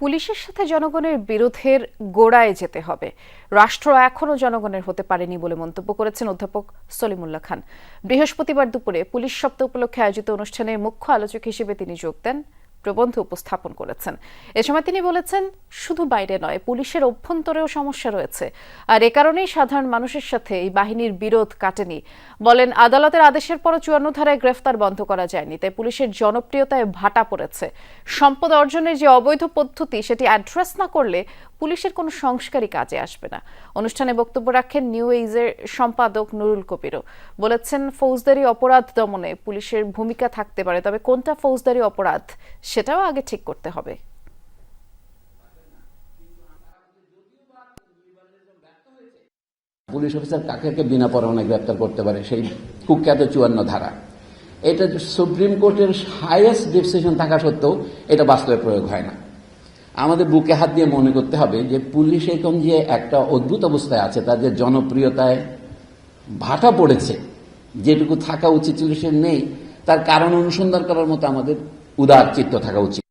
পুলিশের সাথে জনগণের বিরোধের গোড়ায় যেতে হবে। রাষ্ট্র এখনও জনগণের হতে পারেনি বলে মন্তব্য করেছেন অধ্যাপক সলিমুল্লাহ খান। বৃহস্পতিবার দুপুরে পুলিশ সপ্তাহ উপলক্ষে আয়োজিত অনুষ্ঠানে মুখ্য আলোচক হিসেবে তিনি যোগ দেন প্রবন্ধ উপস্থাপন করেছেন। এ সময় তিনি বলেছেন, শুধু বাইরে নয়, পুলিশের অভ্যন্তরেও সমস্যা রয়েছে। আর এ কারণেই সাধারণ মানুষের সাথে এই বাহিনীর বিরোধ কাটেনি। বলেন, আদালতের আদেশের পরও চুয়ান্ন ধারায় গ্রেফতার বন্ধ করা যায়নি, তাই পুলিশের জনপ্রিয়তায় ভাটা পড়েছে। সম্পদ অর্জনের যে অবৈধ পদ্ধতি, সেটি অ্যাড্রেস না করলে পুলিশের কোনো সংস্কারই কাজে আসবে না। অনুষ্ঠানে বক্তব্য রাখেন নিউ এইজের সম্পাদক নুরুল কবিরও। বলেছেন, ফৌজদারি অপরাধ দমনে পুলিশের ভূমিকা থাকতে পারে, তবে কোনটা ফৌজদারি অপরাধ সেটাও আগে ঠিক করতে হবে। পুলিশ অফিসার কাকে বিনা পরোয়ানায় গ্রেপ্তার করতে পারে সেই কুখ্যাত চুয়ান্ন ধারা। এটা সুপ্রিম কোর্টের হাইয়েস্ট ডিসিশন থাকা সত্ত্বেও এটা বাস্তবে প্রয়োগ হয় না। আমাদের বুকে হাত দিয়ে মনে করতে হবে যে পুলিশ এখন যে একটা অদ্ভুত অবস্থায় আছে তাদের জনপ্রিয়তায় ভাটা পড়েছে, যেটুকু থাকা উচিত ছিল সে নেই, তার কারণ অনুসন্ধান করার মতো আমাদের উদার চিত্ত থাকা উচিত